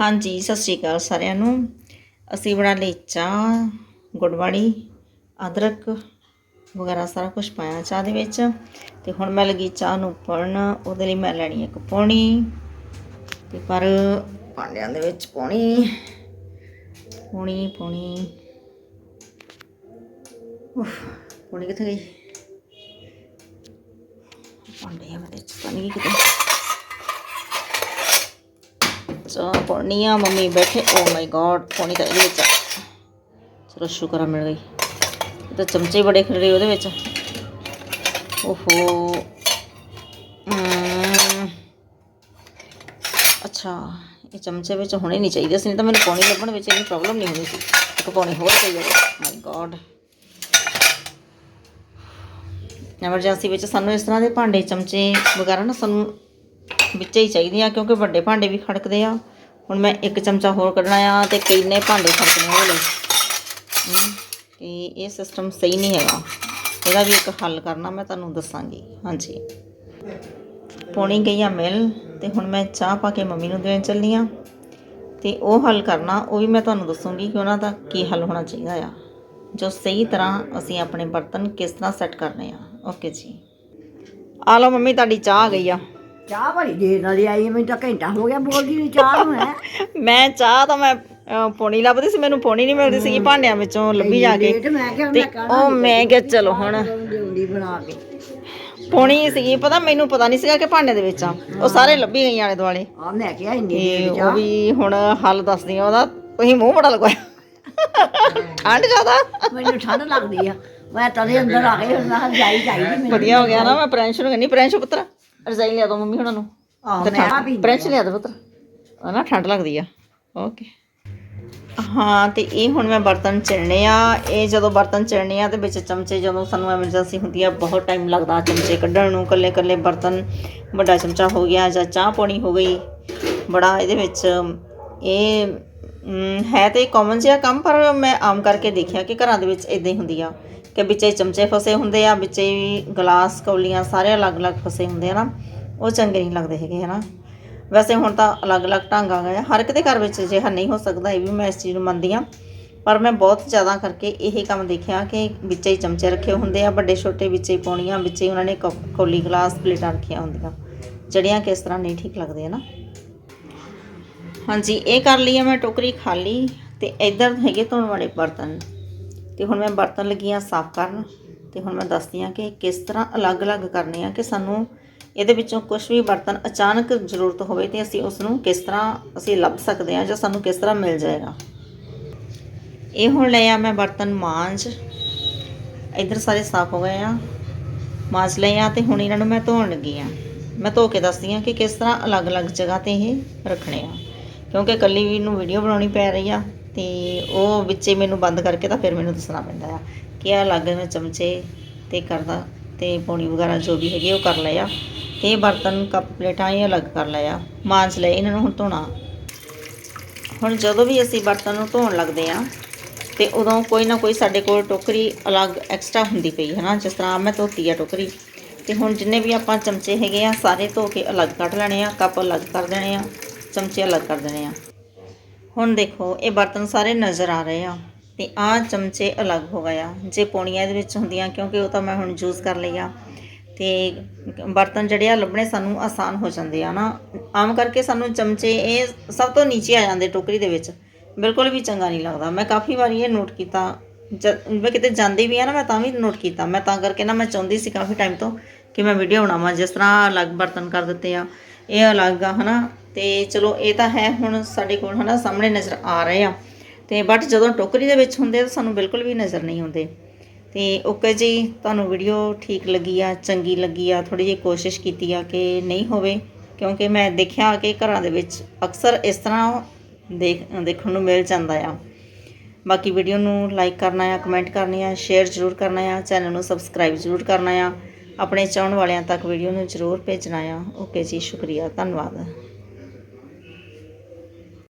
ਹਾਂਜੀ, ਸਤਿ ਸ਼੍ਰੀ ਅਕਾਲ ਸਾਰਿਆਂ ਨੂੰ। ਅਸੀਂ ਬਣਾ ਲਈ ਚਾਹ, ਗੁੜ ਅਦਰਕ ਵਗੈਰਾ ਸਾਰਾ ਕੁਝ ਪਾਇਆ ਚਾਹ ਦੇ ਵਿੱਚ। ਤੇ ਹੁਣ ਮੈਂ ਲੱਗੀ ਚਾਹ ਨੂੰ ਪੜਨ ਉਹਦੇ ਲਈ ਮੈਂ ਲੈਣੀ ਇੱਕ ਪੌਣੀ। ਤੇ ਪਰ ਭਾਂਡਿਆਂ ਦੇ ਵਿੱਚ ਪੌਣੀ। ਪੌਣੀ ਪੌਣੀ। ਉਫ, ਪੌਣੀ ਕਿੱਥੇ ਗਈ? ਭਾਂਡਿਆਂ ਦੇ ਵਿੱਚ ਤਾਂ ਨਹੀਂ ਕਿਤੇ ਚਾਹ ਪੜਨੀ ਬੈਠੇ। ਓ ਮਾਈ ਗॉड ਪਾਣੀ ਤਾਂ ਇਹਦੇ ਵਿੱਚ ਚਲੋ, ਸ਼ੁਕਰ ਆ, ਮਿਲ ਗਈ। ਇਹ ਤਾਂ ਚਮਚੇ ਬੜੇ ਖੜੇ ਉਹਦੇ ਵਿੱਚ। ਓਹੋ। ਅੱਛਾ, ਇਹ ਚਮਚੇ ਵਿੱਚ ਹੋਣੇ ਨਹੀਂ ਚਾਹੀਦੇ ਸੀ, ਨਹੀਂ ਤਾਂ ਮੈਨੂੰ ਪਾਣੀ ਲੱਭਣ ਵਿੱਚ ਇੰਨੀ ਪ੍ਰੋਬਲਮ ਨਹੀਂ ਹੋਣੀ ਸੀ। ਇੱਕ ਪਾਣੀ ਹੋਰ ਪਈ ਮਾਈ ਗॉड ਐਮਰਜੈਂਸੀ ਵਿੱਚ ਸਾਨੂੰ ਇਸ ਤਰ੍ਹਾਂ ਦੇ ਭਾਂਡੇ, ਚਮਚੇ ਵਗੈਰਾ ਨਾ ਸਾਨੂੰ ਵਿੱਚੇ ਹੀ ਚਾਹੀਦੇ ਆ ਕਿਉਂਕਿ ਵੱਡੇ ਭਾਂਡੇ ਵੀ ਖੜਕਦੇ ਆ। ਹੁਣ ਮੈਂ ਇੱਕ ਚਮਚਾ ਹੋਰ ਕੱਢਣਾ ਆ ਤੇ ਕਿੰਨੇ ਭਾਂਡੇ ਖੜਕਣੇ ਉਹਦੇ ਲਈ ਹਮ, ਤੇ ਇਹ ਸਿਸਟਮ ਸਹੀ ਨਹੀਂ ਹੈਗਾ। ਇਹਦਾ ਵੀ ਇੱਕ ਹੱਲ ਕਰਨਾ ਮੈਂ ਤੁਹਾਨੂੰ ਦੱਸਾਂਗੀ। ਹਾਂਜੀ। ਪੌਣੀ ਗਈ ਆ ਮਿਲ ਤੇ ਹੁਣ ਮੈਂ ਚਾਹ ਪਾ ਕੇ ਮੰਮੀ ਨੂੰ ਦੇਣ ਚੱਲੀ ਆ। ਤੇ ਉਹ ਹੱਲ ਕਰਨਾ ਉਹ ਵੀ ਮੈਂ ਤੁਹਾਨੂੰ ਦੱਸੂੰਗੀ ਕਿ ਉਹਨਾਂ ਦਾ ਕੀ ਹੱਲ ਹੋਣਾ ਚਾਹੀਦਾ ਆ। ਜੋ ਸਹੀ ਤਰ੍ਹਾਂ ਅਸੀਂ ਆਪਣੇ ਬਰਤਨ ਕਿਸ ਤਰ੍ਹਾਂ ਸੈੱਟ ਕਰਨੇ ਆ। ਓਕੇ ਜੀ। ਆ ਲਓ ਮੰਮੀ ਤੁਹਾਡੀ ਚਾਹ ਆ ਗਈ ਆ। ਚਾਹ ਬੜੀ ਦੇਰ ਨਾਲ ਆਈ ਹੈ, ਮੈਨੂੰ ਤਾਂ ਘੰਟਾ ਹੋ ਗਿਆ ਬੋਲਦੀ ਨੂੰ ਚਾਹ ਨੂੰ ਹੈ। ਮੈਂ ਚਾਹ ਤਾਂ ਮੈਂ ਅਹ, ਪੌਣੀ ਲੱਭਦੀ ਸੀ ਮੈਨੂੰ ਪੌਣੀ ਨਹੀਂ ਮਿਲਦੀ ਸੀ ਭਾਂਡਿਆਂ ਵਿੱਚੋਂ ਲੱਭੀ ਜਾ ਕੇ। ਲੇਟ ਮੈਂ ਕਿਹਾ ਤੇ ਮੈਂ ਉਹ ਮੈਂ ਕਿਹਾ ਚਲੋ ਹੁਣ। ਜਲਦੀ ਬਣਾ ਕੇ। ਪੌਣੀ ਸੀਗੀ ਪਤਾ ਮੈਨੂੰ ਪਤਾ ਨਹੀਂ ਸੀਗਾ ਕਿ ਭਾਂਡੇ ਦੇ ਵਿੱਚ ਆ। ਉਹ ਸਾਰੇ ਲੱਭੀ ਗਈਆਂ ਆਲੇ ਦੁਆਲੇ। ਆ ਮੈਂ ਕਿਹਾ ਇੰਨੀ ਤੇ ਦੇਰ ਉਹ ਚਾਹ ਵੀ ਹੁਣ ਹੱਲ ਦੱਸਦੀ ਆ ਉਹਦਾ ਤੁਸੀਂ ਮੂੰਹ ਬੜਾ ਲਗਵਾਇਆ। ਠੰਡ ਜ਼ਿਆਦਾ। ਮੈਨੂੰ ਠੰਡ ਲੱਗਦੀ ਆ। ਮੈਂ ਤਦੇ ਅੰਦਰ ਆ ਗਈ ਹੁਣ ਮੈਂ ਕਿਹਾ ਜਾਈ ਮੈਨੂੰ। ਵਧੀਆ ਹੋ ਗਿਆ ਨਾ ਮੈਂ ਪ੍ਰਿੰਸ਼ ਨੂੰ ਕਹਿੰਦੀ ਪ੍ਰਿੰਸ਼ ਪੁੱਤਰ। ਰਜ਼ਾਈ ਲਿਆ ਦੋ ਮੰਮੀ ਹੁਣਾਂ ਨੂੰ। ਆਹ ਤੇ ਮੈਂ ਆ ਠੰਡ- ਵੀ ਪ੍ਰਿੰਸ਼ ਲਿਆ ਦੋ ਪੁੱਤਰ। ਉਹ ਨਾ ਠੰਡ ਲੱਗਦੀ ਆ। ਓਕੇ। ਹਾਂ ਤੇ ਇਹ ਹੁਣ ਮੈਂ ਬਰਤਨ ਚਿਰਨੇ ਆ। ਇਹ ਜਦੋਂ ਬਰਤਨ ਚਿਰਨੇ ਆ ਤੇ ਵਿੱਚ ਚਮਚੇ ਜਦੋਂ ਸਾਨੂੰ ਐਮਰਜੈਂਸੀ ਹੁੰਦੀ ਆ ਬਹੁਤ ਟਾਈਮ ਲੱਗਦਾ ਚਮਚੇ ਕੱਢਣ ਨੂੰ। ਕੱਲੇ ਕੱਲੇ ਬਰਤਨ ਵੱਡਾ ਚਮਚਾ ਹੋ ਗਿਆ ਜਾਂ ਚਾਹ ਪਾਣੀ ਹੋ ਗਈ ਬੜਾ ਇਹਦੇ ਵਿੱਚ ਇਹ ਮ, ਹੈ ਤੇ ਕਾਮਨ ਜਿਹਾ ਕੰਮ ਪਰ ਮੈਂ ਆਮ ਕਰਕੇ ਦੇਖਿਆ ਕਿ ਘਰਾਂ ਦੇ ਵਿੱਚ ਇਦਾਂ ਹੀ ਹੁੰਦੀ ਆ। ਕਿ ਵਿੱਚੇ ਚਮਚੇ ਫਸੇ ਹੁੰਦੇ ਆ, ਵਿੱਚੇ ਵੀ ਗਲਾਸ, ਕੌਲੀਆਂ ਸਾਰੇ ਅਲੱਗ-ਅਲੱਗ ਫਸੇ ਹੁੰਦੇ ਆ ਨਾ, ਉਹ ਚੰਗੇ ਨਹੀਂ ਲੱਗਦੇ ਹੈਗੇ ਹਨਾ। ਵੈਸੇ ਹੁਣ ਤਾਂ ਅਲੱਗ-ਅਲੱਗ ਢੰਗ ਆ ਗਏ ਆ। ਹਰ ਇੱਕ ਦੇ ਘਰ ਵਿੱਚ ਅਜਿਹਾ ਨਹੀਂ ਹੋ ਸਕਦਾ, ਇਹ ਵੀ ਮੈਂ ਇਸ ਚੀਜ਼ ਨੂੰ ਮੰਨਦੀ ਆ ਪਰ ਮੈਂ ਬਹੁਤ ਜ਼ਿਆਦਾ ਕਰਕੇ ਇਹ ਕੰਮ ਦੇਖਿਆ ਕਿ ਵਿੱਚੇ ਹੀ ਚਮਚੇ ਰੱਖੇ ਹੁੰਦੇ ਆ, ਵੱਡੇ ਛੋਟੇ ਵਿੱਚੇ ਹੀ ਪੌਣੀਆਂ ਵਿੱਚੇ ਹੀ ਉਹਨਾਂ ਨੇ ਕੌ- ਕੌਲੀ ਗਲਾਸ ਪਲੇਟਾਂ ਰੱਖੀਆਂ ਹੁੰਦੀਆਂ, ਜਿਹੜੀਆਂ ਕਿਸ ਤਰ੍ਹਾਂ ਨਹੀਂ ਠੀਕ ਲੱਗਦੇ ਆ ਨਾ ਹਾਂਜੀ, ਇਹ ਕਰ ਲਈ ਆ ਮੈਂ ਟੋਕਰੀ ਖਾਲੀ ਤੇ ਇੱਧਰ ਹੈਗੇ ਧੋਣ ਵਾਲੇ ਬਰਤਨ। ਤੇ ਹੁਣ ਮੈਂ ਬਰਤਨ ਲੱਗੀ ਆ ਸਾਫ਼ ਕਰਨ ਤੇ ਹੁਣ ਮੈਂ ਦੱਸਦੀ ਆ ਕਿ ਕਿਸ ਤਰ੍ਹਾਂ ਅਲੱਗ-ਅਲੱਗ ਕਰਨੇ ਆ ਕਿ ਸਾਨੂੰ ਇਹਦੇ ਵਿੱਚੋਂ ਕੁਝ ਵੀ ਬਰਤਨ ਅਚਾਨਕ ਜ਼ਰੂਰਤ ਹੋਵੇ ਤੇ ਅਸੀਂ ਉਸ ਨੂੰ ਕਿਸ ਤਰ੍ਹਾਂ ਅਸੀਂ ਲੱਭ ਸਕਦੇ ਆ ਜਾਂ ਸਾਨੂੰ ਕਿਸ ਤਰ੍ਹਾਂ ਮਿਲ ਜਾਏਗਾ। ਇਹ ਹੁਣ ਲਿਆ ਮੈਂ ਬਰਤਨ ਮਾਂਜ। ਇੱਧਰ ਸਾਰੇ ਸਾਫ਼ ਹੋ ਗਏ ਆ। ਮਾਂਜ ਲਏ ਆ ਤੇ ਹੁਣ ਇਹਨਾਂ ਨੂੰ ਮੈਂ ਧੋਣ ਲੱਗੀ ਆ। ਮੈਂ ਧੋ ਕੇ ਦੱਸਦੀ ਆ ਕਿ ਕਿਸ ਤਰ੍ਹਾਂ ਅਲੱਗ-ਅਲੱਗ ਜਗ੍ਹਾ ਤੇ ਇਹ ਰੱਖਣੇ ਆ। ਕਿਉਂਕਿ ਇਕੱਲੀ ਵੀ ਨੂੰ ਵੀਡੀਓ ਬਣਾਉਣੀ ਪੈ ਰਹੀ ਆ। ਤੇ ਉਹ ਵਿੱਚੇ ਮੈਨੂੰ ਬੰਦ ਕਰਕੇ ਤਾਂ ਫਿਰ ਮੈਨੂੰ ਦੱਸਣਾ ਪੈਂਦਾ ਆ ਕਿ ਆ ਅਲੱਗ ਮੈਂ ਚਮਚੇ ਤੇ ਕਰਦਾ ਤੇ ਪੌਣੀ ਵਗੈਰਾ ਜੋ ਵੀ ਹੈਗੇ ਉਹ ਕਰ ਲਏ ਆ ਤੇ ਬਰਤਨ, ਕੱਪ, ਪਲੇਟਾਂ ਇਹ ਅਲੱਗ ਕਰ ਲਏ ਆ ਮਾਂਜ ਲਏ, ਇਹਨਾਂ ਨੂੰ ਹੁਣ ਧੋਣਾ। ਹੁਣ ਜਦੋਂ ਵੀ ਅਸੀਂ ਬਰਤਨ ਨੂੰ ਧੋਣ ਲੱਗਦੇ ਆ ਤੇ ਉਦੋਂ ਕੋਈ ਨਾ ਕੋਈ ਸਾਡੇ ਕੋਲ ਟੋਕਰੀ ਅਲੱਗ ਐਕਸਟਰਾ ਹੁੰਦੀ ਪਈ ਹੈ ਨਾ ਜਿਸ ਤਰ੍ਹਾਂ ਮੈਂ ਧੋਤੀ ਆ ਟੋਕਰੀ। ਤੇ ਹੁਣ ਜਿੰਨੇ ਵੀ ਆਪਾਂ ਚਮਚੇ ਹੈਗੇ ਆ, ਸਾਰੇ ਧੋ ਕੇ ਅਲੱਗ ਕੱਢ ਲੈਣੇ ਆ, ਕੱਪ ਅਲੱਗ ਕਰ ਦੇਣੇ ਆ, ਚਮਚੇ ਅਲੱਗ ਕਰ ਦੇਣੇ ਆ। ਹੁਣ ਦੇਖੋ, ਇਹ ਬਰਤਨ ਸਾਰੇ ਨਜ਼ਰ ਆ ਰਹੇ ਆ ਤੇ ਆਹ ਚਮਚੇ ਅਲੱਗ ਹੋ ਗਏ ਆ। ਜੇ ਪੌਣੀਆਂ ਇਹਦੇ ਵਿੱਚ ਹੁੰਦੀਆਂ, ਕਿਉਂਕਿ ਉਹ ਤਾਂ ਮੈਂ ਹੁਣ ਯੂਜ਼ ਕਰ ਲਈ ਆ। ਤੇ ਬਰਤਨ ਜਿਹੜੇ ਆ, ਲੱਭਣੇ ਸਾਨੂੰ ਆਸਾਨ ਹੋ ਜਾਂਦੇ ਆ ਨਾ। ਆਮ ਕਰਕੇ ਸਾਨੂੰ ਚਮਚੇ, ਇਹ ਸਭ ਤੋਂ ਨੀਚੇ ਆ ਜਾਂਦੇ ਟੋਕਰੀ ਦੇ ਵਿੱਚ। ਬਿਲਕੁਲ ਵੀ ਚੰਗਾ ਨਹੀਂ ਲੱਗਦਾ। ਮੈਂ ਕਾਫੀ ਵਾਰੀ ਇਹ ਨੋਟ ਕੀਤਾ। ਜਦ ਮੈਂ ਕਿਤੇ ਜਾਂਦੀ ਵੀ ਆ ਨਾ, ਮੈਂ ਤਾਂ ਵੀ ਨੋਟ ਕੀਤਾ। ਮੈਂ ਤਾਂ ਕਰਕੇ ਨਾ, ਮੈਂ ਚਾਹੁੰਦੀ ਸੀ ਕਾਫੀ ਟਾਈਮ ਤੋਂ ਕਿ ਮੈਂ ਵੀਡੀਓ ਬਣਾਵਾਂ। ਜਿਸ ਤਰ੍ਹਾਂ ਅਲੱਗ ਬਰਤਨ ਕਰ ਦਿੱਤੇ ਆ। ਇਹ ਅਲੱਗ ਆ, ਹਨਾ? ਤੇ ਚਲੋ ਇਹ ਤਾਂ ਹੈ, ਹੁਣ ਸਾਡੇ ਕੋਲ ਹਨਾ ਸਾਹਮਣੇ ਨਜ਼ਰ ਆ ਰਹੇ ਆ। ਤੇ ਬਟ ਜਦੋਂ ਟੋਕਰੀ ਦੇ ਵਿੱਚ ਹੁੰਦੇ ਤਾਂ ਸਾਨੂੰ ਬਿਲਕੁਲ ਵੀ ਨਜ਼ਰ ਨਹੀਂ ਆਉਂਦੇ। ਤੇ ਓਕੇ ਜੀ, ਤੁਹਾਨੂੰ ਵੀਡੀਓ ਠੀਕ ਲੱਗੀ ਆ, ਚੰਗੀ ਲੱਗੀ ਆ ਥੋੜੀ ਜਿਹੀ ਕੋਸ਼ਿਸ਼ ਕੀਤੀ ਆ ਕਿ ਨਹੀਂ ਹੋਵੇ? ਕਿਉਂਕਿ ਮੈਂ ਦੇਖਿਆ ਕਿ ਘਰਾਂ ਦੇ ਵਿੱਚ ਅਕਸਰ ਇਸ ਤਰ੍ਹਾਂ ਦੇਖ, ਦੇਖਣ ਨੂੰ ਮਿਲ ਜਾਂਦਾ ਆ। ਬਾਕੀ ਵੀਡੀਓ ਨੂੰ ਲਾਈਕ ਕਰਨਾ ਆ ਕਮੈਂਟ ਕਰਨੀ ਆ ਸ਼ੇਅਰ ਜ਼ਰੂਰ ਕਰਨਾ ਆ ਚੈਨਲ ਨੂੰ ਸਬਸਕ੍ਰਾਈਬ ਜ਼ਰੂਰ ਕਰਨਾ ਆ। ਆਪਣੇ ਚਾਹਣ ਵਾਲਿਆਂ ਤੱਕ ਵੀਡੀਓ ਨੂੰ ਜ਼ਰੂਰ ਭੇਜਣਾ ਆ। ਓਕੇ ਜੀ, ਸ਼ੁਕਰੀਆ, ਧੰਨਵਾਦ।